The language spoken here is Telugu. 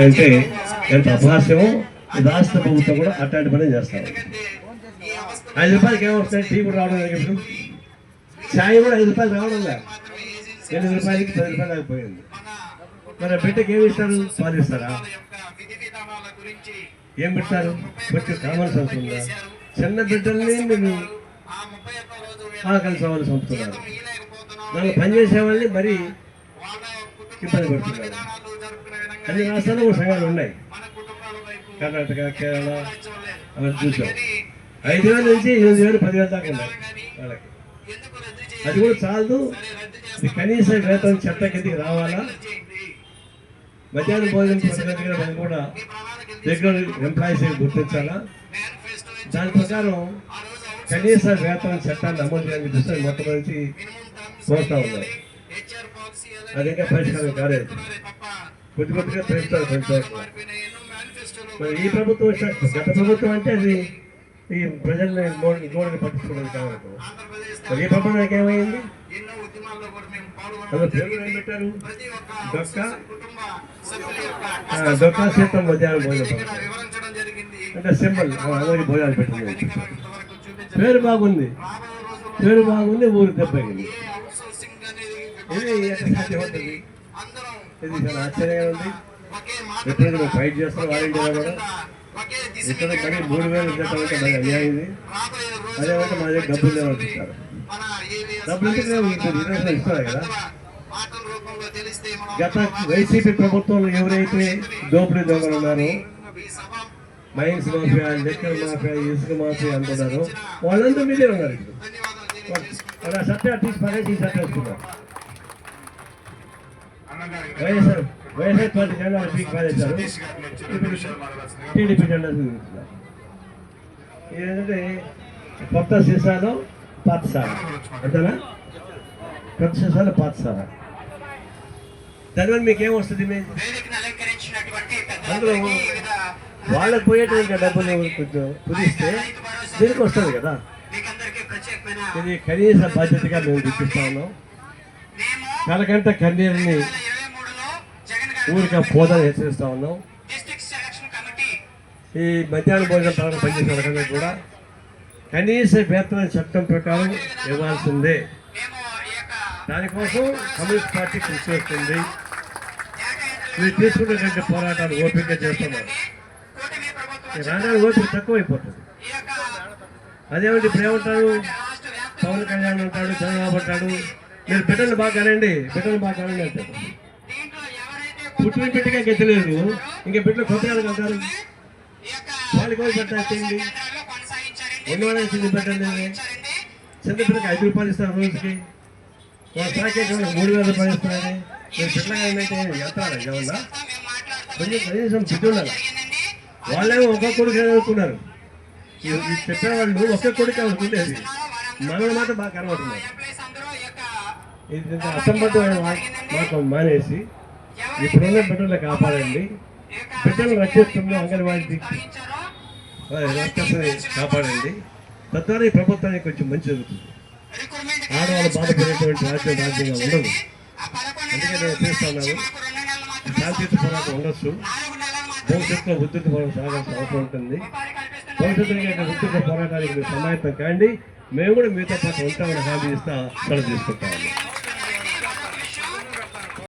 అంటే ఎంత అపహాస్యమో ఈ రాష్ట్ర ప్రభుత్వం కూడా అట్లాంటి పని చేస్తారు. ఐదు రూపాయలకి ఏమొస్తాయి టీ కూడా రావడం లేదు ఇప్పుడు. ఛాయ్ కూడా ఐదు రూపాయలు రావడం లేదు. ఎనిమిది రూపాయలకి పది రూపాయలు అయిపోయింది. మరి బిడ్డకి ఏమి ఇస్తారు? పాలిస్తారా ఏం పెడతారు? కొంచెం కావాల్సి సెన్స్ చిన్న బిడ్డల్ని మేము ఆకలి సవాలు చంపుతున్నారు. దానిలో పనిచేసే వాళ్ళని మరీ ఇబ్బంది పడుతున్నారు. అన్ని రాష్ట్రాల్లో కూడా సంఘాలు ఉన్నాయి. కర్ణాటక కేరళ అవన్నీ చూసాం. ఐదు వేల నుంచి ఎనిమిది వేలు పదివేల దాకా ఉన్నాయి వాళ్ళకి. అది కూడా చాలదు. కనీస వేతనం చట్ట కిందకి రావాలా? మధ్యాహ్నం భోజనం పథకం మనం కూడా రెగ్యులర్ ఎంప్లాయీస్ గుర్తించాలా? దాని ప్రకారం కనీస వేతన చట్టాన్ని అమలు చేయాలని దృష్టి మొట్టమొదటి కోరుతా ఉన్నారు. అది ఇంకా పరిష్కారం కాలేదు. కొద్ది కొద్దిగా పెంచుతారు మరి ఈ ప్రభుత్వం వచ్చాక గత ప్రభుత్వం అంటే అది ఈ ప్రజల్ని గోడ గోడని పట్టించుకోవడం కావాలి మరి ఈ ప్రభుత్వానికి ఏమైంది? అందులో పేర్లు ఏం పెట్టారు? దొక్క? దొక్క సీతం మధ్యాహ్నం భోజనం. అంటే సింబల్ అందరికి భోజనాలు పెట్టింది పేరు బాగుంది. పేరు బాగుంది ఊరు దెబ్బగింది ఇది ఎట్లా సాధ్యమవుతుంది ఇది చాలా ఆశ్చర్యంగా ఉంది. ఎప్పుడైతే మేము ఫైట్ చేస్తాం వాలంటీర్లు కూడా. ఇక్కడ కానీ మూడు వేలు జీతం మరి అన్యాయం ఇది అదేమంటే మా దగ్గర డబ్బులు లేవనిపిస్తారు డబ్బులు ఇంటికి రిజర్వేషన్ ఇస్తారు కదా. గత వైసీపీ ప్రభుత్వంలో ఎవరైతే దోపిడీ దొంగలు ఉన్నారో మైన్స్ మాఫియా లెక్కర్ మాఫియా ఇసుక మాఫియా అంటున్నారు. వాళ్ళంతా మీదే ఉన్నారు ఇప్పుడు. వాళ్ళ సత్య తీసి పడేసి ఈ సత్య వస్తున్నారు వైఎస్ఆర్ వైఎస్ఆర్ పార్టీ జెండా పీకి పారేశారు. టీడీపీ జెండా చూపిస్తున్నారు ఏంటంటే కొత్త సీసాలో పాత సారా. అంతేనా? కొత్త సీసాలో పాత సారా. దానివల్ల మీకు ఏమొస్తుంది మీ అందులో వాళ్ళకి పోయేటువంటి డబ్బులు కొంచెం కుదిస్తే దీనికి వస్తుంది కదా. ఇది కనీస బాధ్యతగా మేము గుర్తిస్తా ఉన్నాం. కలకంట కన్నీరుని ఊరిక పోదని హెచ్చరిస్తా ఉన్నాం. ఈ మధ్యాహ్న భోజనం పథకం పనిచేసే వాళ్ళకందరూ కూడా కనీస వేతన చట్టం ప్రకారం ఇవ్వాల్సిందే. దానికోసం కమ్యూనిస్ట్ పార్టీ కృషి చేస్తుంది. మీరు తీసుకున్నటువంటి పోరాటాలు ఓపిక చేస్తున్నారు రాజాల ఓపిక తక్కువైపోతుంది. అదేమిటి ఇప్పుడు ఏమంటారు? పవన్ కళ్యాణ్ అంటాడు చంద్రబాబు అంటాడు మీరు బిడ్డలు బాగా కనండి బిడ్డలు బాగా కనండి అంటారు. పుట్టిన బిడ్డగా గెచ్చలేదు ఇంకా బిడ్డలు కొత్తగా కలుగుతారు వాళ్ళకి ఎవరు పెట్టాలి ఎన్ని వాళ్ళకి చిన్న పెట్టండి. చిన్న బిడ్డకి ఐదు రూపాయలు ఇస్తారు రోజుకి. వాళ్ళ ప్యాకేజ్ మూడు వేల రూపాయలు ఇస్తారని నేను పిల్లగా ఏంటంటే వెళ్తారా ఏమన్నా కొంచెం కనీసం బిడ్డ ఉండాలి. వాళ్ళేమో ఒక్క కొడుకు అనుకున్నారు ఈ ఈ చెప్పేవాళ్ళు ఒక్క కొడుకు అవుతుండేది మనల్ని మాత్రం బాగా కనబడుతున్నారు. ఇది అసంబద్ధమైన మాకు మానేసి ఇప్పుడున్న బిడ్డలు కాపాడండి. బిడ్డలు రక్షిస్తున్న అంగన్వాడీ కాపాడండి. తద్వారా ఈ ప్రభుత్వానికి కొంచెం మంచి జరుగుతుంది. ఆడవాళ్ళు బాధపడేటువంటి రాజ్యం రాజ్యంగా ఉండదు. అందుకే నేను చేస్తున్నాను శాంతియుత పోరాటం ఉండొచ్చు. భవిష్యత్తులో ఉద్యుత పోరాటం సాగాల్సిన అవసరం ఉంటుంది. భవిష్యత్తులో ఉద్యుత పోరాటానికి మీరు సమాయత్తం కాండి మేము కూడా మీతో పాటు ఉంటామని హామీ ఇస్తా సెలవు తీసుకుంటాం